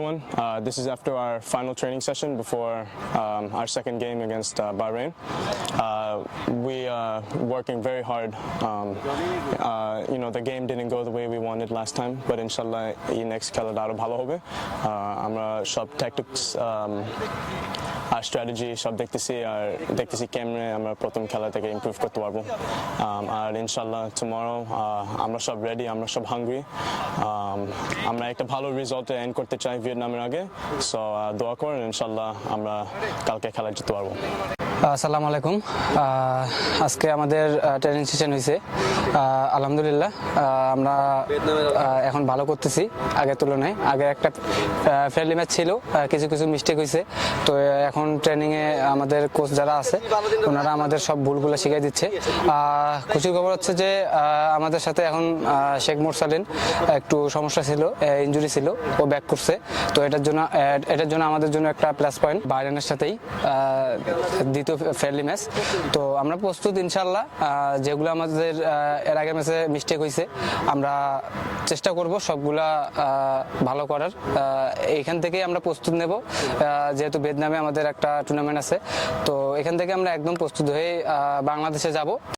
Everyone, uh, this is after our final training session before um, our second game against uh, Bahrain. Uh, we are working very hard. Um, uh, you know, the game didn't go the way we wanted last time, but inshallah, এই next খেলাটা আরো ভালো হবে Uh, আমরা সব tactics um, আর strategy সব দেখতেছি আর দেখতেছি কেমনে আমরা প্রথম খেলা থেকে ইম্প্রুভ করতে পারব আর ইনশাল্লাহ টুমরো আমরা সব রেডি আমরা সব হাঙ্গ্রি আমরা একটা ভালো রেজাল্ট এন্ড করতে চাই ভিয়েতনামের আগে সো দোয়া করেন ইনশাল্লাহ আমরা কালকে খেলা জিততে পারব আসসালামু আলাইকুম। আজকে আমাদের ট্রেনিং সেশন হয়েছে আলহামদুলিল্লাহ আমরা এখন ভালো করতেছি আগের তুলনায়। আগে একটা ফ্রেন্ডলি ম্যাচ ছিল কিছু কিছু মিস্টেক হয়েছে তো এখন ট্রেনিংয়ে আমাদের কোচ যারা আছে ওনারা আমাদের সব ভুলগুলো শিখিয়ে দিচ্ছে। খুশির খবর হচ্ছে যে আমাদের সাথে এখন শেখ মোরসালিন একটু সমস্যা ছিল ইঞ্জুরি ছিল ও ব্যাক করছে। তো এটার জন্য এটার জন্য আমাদের জন্য একটা প্লাস পয়েন্ট বাইরেনের সাথেই আহ, দ্বিতীয় ফ্রেন্ডলি ম্যাচ তো আমরা প্রস্তুত ইনশাল্লাহ যেগুলো আমাদের এর আগের ম্যাচে মিস্টেক হয়েছে, আমরা চেষ্টা করব সবগুলা ভালো করার। এইখান থেকেই আমরা প্রস্তুত নেব। যেহেতু ভিয়েতনামে আমাদের একটা টুর্নামেন্ট আছে, তো এখান থেকে আমরা একদম প্রস্তুত হয়ে বাংলাদেশে যাব।